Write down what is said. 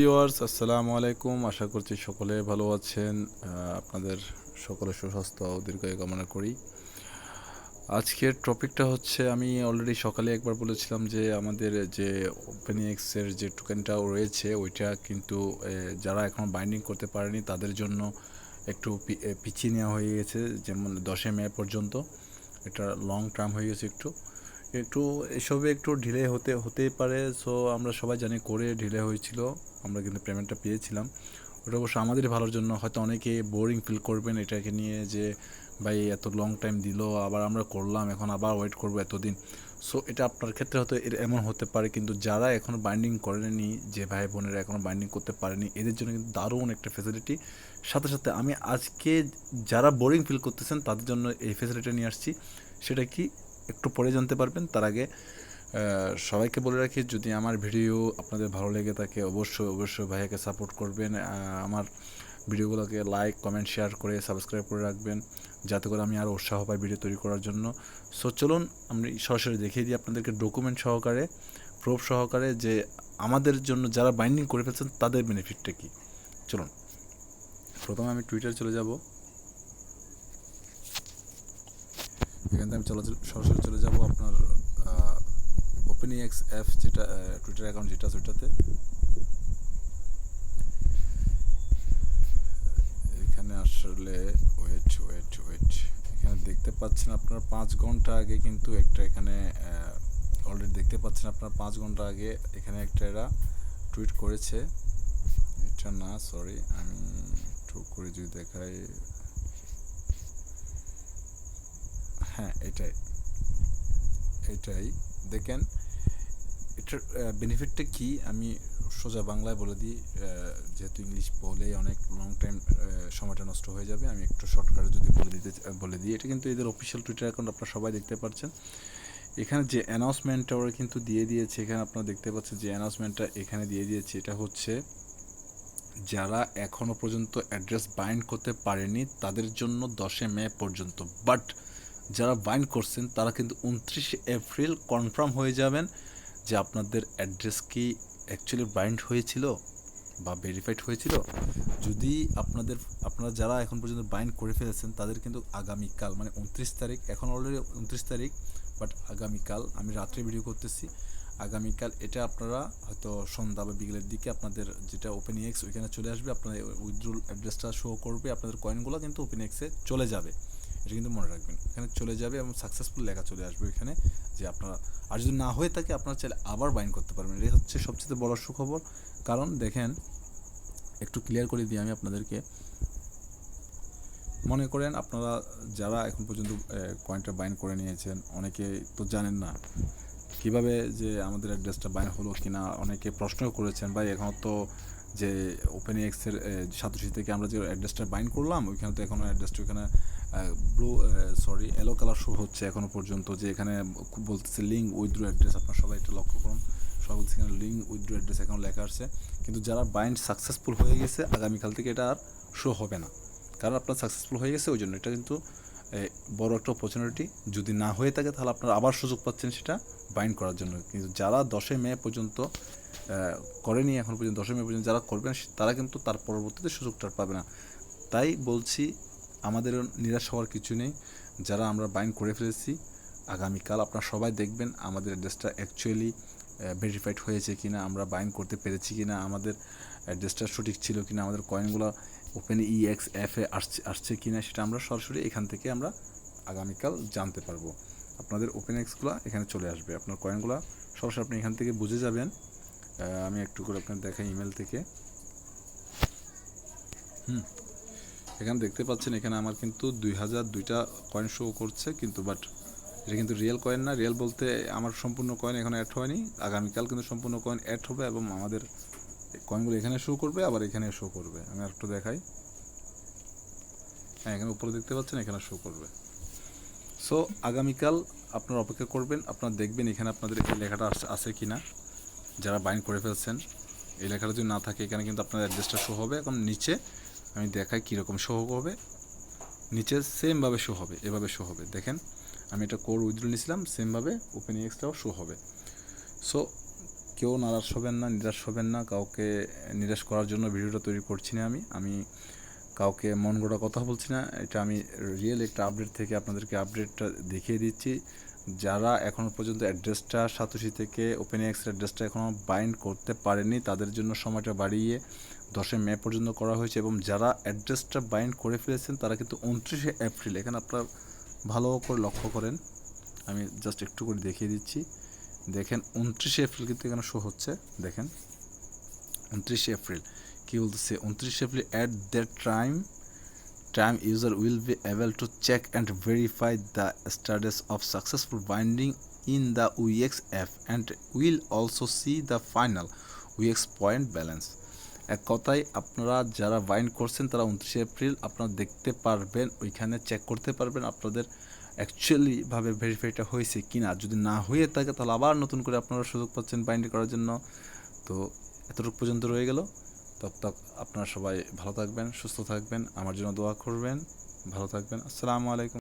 Viewers, আসসালামু আলাইকুম। আশা করছি সকলে ভালো আছেন। আপনাদের সকলে সুস্বাস্থ্য ও দীর্ঘায়ু কামনা করি। আজকের টপিকটা হচ্ছে, আমি অলরেডি সকালে একবার বলেছিলাম যে, আমাদের যে ওপেন ওপেনিএক্সের যে টোকেনটা রয়েছে, ওইটা কিন্তু যারা এখন বাইন্ডিং করতে পারেনি, তাদের জন্য একটু পিছিয়ে নেওয়া হয়ে গেছে, যেমন দশই মে পর্যন্ত। এটা লং টার্ম হয়ে গেছে একটু। একটু, এসবে একটু ঢিলে হতে, হতেই পারে। সো আমরা সবাই জানি করে ঢিলে হয়েছিল। আমরা কিন্তু পেমেন্টটা পেয়েছিলাম। ওটা অবশ্য আমাদের ভালোর জন্য। হয়তো অনেকে বোরিং ফিল করবেন এটাকে নিয়ে যে, ভাই, এত লং টাইম দিল, আবার আমরা করলাম, এখন আবার ওয়েট করব এতদিন। সো এটা আপনার ক্ষেত্রে হয়তো এমন হতে পারে। কিন্তু যারা এখনও বাইন্ডিং করেনি যে ভাই বোনেরা এখনও বাইন্ডিং করতে পারেনি, এদের জন্য কিন্তু দারুণ একটা ফেসিলিটি সাথে সাথে আমি আজকে যারা বোরিং ফিল করতেছেন, তাদের জন্য এই ফেসিলিটি নিয়ে আসছি। সেটা কি একটু পরে জানতে পারবেন। তার আগে সবাইকে বলে রাখি, যদি আমার ভিডিও আপনাদের ভালো লেগে থাকে, অবশ্যই অবশ্যই ভাইয়াকে সাপোর্ট করবেন। আমার ভিডিওগুলোকে লাইক কমেন্ট শেয়ার করে সাবস্ক্রাইব করে রাখবেন, যাতে করে আমি আরও উৎসাহ পাই ভিডিও তৈরি করার জন্য। সো চলুন, আমি সরাসরি দেখিয়ে দিই আপনাদেরকে ডকুমেন্ট সহকারে প্রুফ সহকারে যে আমাদের জন্য যারা বাইন্ডিং করে ফেলছেন, তাদের বেনিফিটটা কী? চলুন, প্রথমে আমি টুইটার চলে যাব। এখান থেকে আমি চলে সরাসরি চলে যাব আপনার ওপেন এক্স অ্যাপ যেটা টুইটার অ্যাকাউন্ট যেটা ওইটাতে। এখানে আসলে ওয়েট ওয়েট ওয়েট এখানে দেখতে পাচ্ছেন আপনার পাঁচ ঘণ্টা আগে কিন্তু একটা এখানে অলরেডি দেখতে পাচ্ছেন আপনার পাঁচ ঘণ্টা আগে এখানে একটা এরা টুইট করেছে। এটা না সরি আমি একটু করে যদি দেখাই। হ্যাঁ এটাই। এটাই। দেখেন, এটার বেনিফিটটা কি? আমি সোজা বাংলায় বলে দিই যেহেতু ইংলিশ বলেই অনেক লং টাইম সময়টা নষ্ট হয়ে যাবে, আমি একটু শর্টকাটে যদি বলে দিতে, বলে দিই, এটা কিন্তু এদের অফিসিয়াল টুইটার অ্যাকাউন্ট আপনারা সবাই দেখতে পাচ্ছেন এখানে যে অ্যানাউন্সমেন্টটা ওরা কিন্তু দিয়ে দিয়েছে, এখানে আপনারা দেখতে পাচ্ছেন যে অ্যানাউন্সমেন্টটা এখানে দিয়ে দিয়েছে, এটা হচ্ছে যারা এখনও পর্যন্ত অ্যাড্রেস বাইন্ড করতে পারেনি, তাদের জন্য দশে মে পর্যন্ত। বাট যারা বাইন্ড করছেন, তারা কিন্তু উনত্রিশে এপ্রিল কনফার্ম হয়ে যাবেন যে আপনাদের অ্যাড্রেস কি অ্যাকচুয়ালি বাইন্ড হয়েছিল বা ভেরিফাইড হয়েছিল। যদি আপনাদের, আপনারা যারা এখন পর্যন্ত বাইন্ড করে ফেলেছেন, তাদের কিন্তু আগামীকাল মানে উনত্রিশ তারিখ, এখন অলরেডি উনত্রিশ তারিখ, বাট আগামীকাল, আমি রাত্রে ভিডিও করতেছি। আগামীকাল এটা আপনারা হয়তো সন্ধ্যা বা বিকেলের দিকে আপনাদের যেটা ওপেন এক্স ওইখানে চলে আসবে আপনাদের উইথড্রল অ্যাড্রেসটা শো করবে, আপনাদের কয়েনগুলো কিন্তু ওপেন এক্সে চলে যাবে। এটা কিন্তু মনে রাখবেন। এখানে চলে যাবে এবং সাকসেসফুল লেখা চলে আসবে এখানে যে আপনারা আর যদি না হয়ে থাকে আপনারা চাইলে আবার বাইন করতে পারবেন। এটা হচ্ছে সবচেয়ে বড় সুখবর। কারণ দেখেন, একটু ক্লিয়ার করে দিই আমি আপনাদেরকে। মনে করেন আপনারা যারা এখন পর্যন্ত কয়েনটা বাইন করে নিয়েছেন, অনেকে তো জানেন না কীভাবে যে আমাদের অ্যাড্রেসটা বাইন হলো কি না অনেকে প্রশ্নও করেছেন, ভাই, এখন তো যে ওপেন এক্সের সাতশি থেকে আমরা যে অ্যাড্রেসটা বাইন করলাম, ওইখানে তো এখনও অ্যাড্রেসটা ওইখানে blue sorry yellow colour show হচ্ছে এখনও পর্যন্ত, যে এখানে বলতেছে লিঙ্ক উইথড্রো অ্যাড্রেস আপনার সবাই একটু লক্ষ্য করুন। সব এখানে লিঙ্ক উইথড্রো অ্যাড্রেস এখন লেখা আসছে কিন্তু যারা বাইন্ড সাকসেসফুল হয়ে গেছে, আগামীকাল থেকে এটা আর শো হবে না। কারণ আপনার সাকসেসফুল হয়ে গেছে ওই জন্য এটা কিন্তু বড় একটা অপরচুনিটি যদি না হয়ে থাকে, তাহলে আপনারা আবার সুযোগ পাচ্ছেন সেটা বাইন্ড করার জন্য। কিন্তু যারা দশই মে পর্যন্ত করেনি, এখন পর্যন্ত, দশই মে পর্যন্ত যারা করবেন, তারা কিন্তু তার পরবর্তীতে সুযোগটা পাবে না। তাই বলছি আমাদের নিরাশ হওয়ার কিছু নেই। যারা আমরা বাইন করে ফেলেছি, আগামীকাল আপনারা সবাই দেখবেন আমাদের অ্যাড্রেসটা অ্যাকচুয়ালি ভেরিফাইড হয়েছে কি না আমরা বাইন করতে পেরেছি কি না আমাদের অ্যাড্রেসটা সঠিক ছিল কি না আমাদের কয়েনগুলো ওপেন ই এক্স এফে আসছে আসছে কি না সেটা আমরা সরাসরি এখান থেকে আমরা আগামীকাল জানতে পারব। আপনাদের ওপেন এক্সগুলো এখানে চলে আসবে। আপনার কয়েনগুলো সরাসরি আপনি এখান থেকে বুঝে যাবেন। আমি একটু করে আপনার দেখাই ইমেল থেকে। হুম। এখানে দেখতে পাচ্ছেন, এখানে আমার কিন্তু দুই হাজার দুইটা কয়েন শো করছে, কিন্তু বাট এটা কিন্তু রিয়েল কয়েন না। রিয়েল বলতে আমার সম্পূর্ণ কয়েন এখানে অ্যাড হয়নি। আগামীকাল কিন্তু সম্পূর্ণ কয়েন অ্যাড হবে এবং আমাদের কয়েনগুলো এখানে শো করবে, আবার এখানে শো করবে। আমি একটু দেখাই। হ্যাঁ এখানে উপরে দেখতে পাচ্ছেন, এখানে শো করবে। সো আগামীকাল আপনারা অপেক্ষা করবেন, আপনারা দেখবেন এখানে আপনাদের এই লেখাটা আছে- কি না যারা বাইন্ড করে ফেলছেন। এই লেখাটা যদি না থাকে, এখানে কিন্তু আপনার অ্যাড্রেসটা শো হবে। এখন নিচে আমি দেখাই কীরকম শো হবে। নিচে সেমভাবে শো হবে, এভাবে শো হবে। দেখেন, আমি এটা কোর উইথড্রল নিয়েছিলাম সেমভাবে ওপেন এক্সটাও শো হবে। সো কেউ নারাজ হবেন না, নিরাশ হবেন না, কাউকে নিরাশ করার জন্য ভিডিওটা তৈরি করছি না আমি। আমি কাউকে মন গড়া কথা বলছি না, এটা আমি রিয়েল একটা আপডেট থেকে আপনাদেরকে আপডেটটা দেখিয়ে দিচ্ছি। যারা এখনও পর্যন্ত অ্যাড্রেসটা সাতোশি থেকে ওপেন এক্সের অ্যাড্রেসটা এখনও বাইন্ড করতে পারেনি, তাদের জন্য সময়টা বাড়িয়ে দশই মে পর্যন্ত করা হয়েছে এবং যারা অ্যাড্রেসটা বাইন্ড করে ফেলেছেন, তারা কিন্তু উনত্রিশে এপ্রিল। এখানে আপনারা ভালো করে লক্ষ্য করেন। আমি জাস্ট একটু করে দেখিয়ে দিচ্ছি। দেখেন উনত্রিশে এপ্রিল কিন্তু এখানে শো হচ্ছে। দেখেন, উনত্রিশে এপ্রিল। কী বলতেছে? উনত্রিশে April at that time time, user will be able to check and verify the status of successful binding in the UX app and will also see the final UX point balance. এক কথায়, আপনারা যারা bind করছেন, তারা উনত্রিশে April আপনারা দেখতে পারবেন, ওইখানে চেক করতে পারবেন আপনাদের অ্যাকচুয়ালিভাবে ভেরিফাইটা হয়েছে কি না যদি না হয়ে থাকে, তাহলে আবার নতুন করে আপনারা সুযোগ পাচ্ছেন বাইন্ড করার জন্য। তো, এতটুকু পর্যন্ত রয়ে গেল। তব তক আপনারা সবাই ভালো থাকবেন, সুস্থ থাকবেন, আমার জন্য দোয়া করবেন, ভালো থাকবেন। আসসালামু আলাইকুম।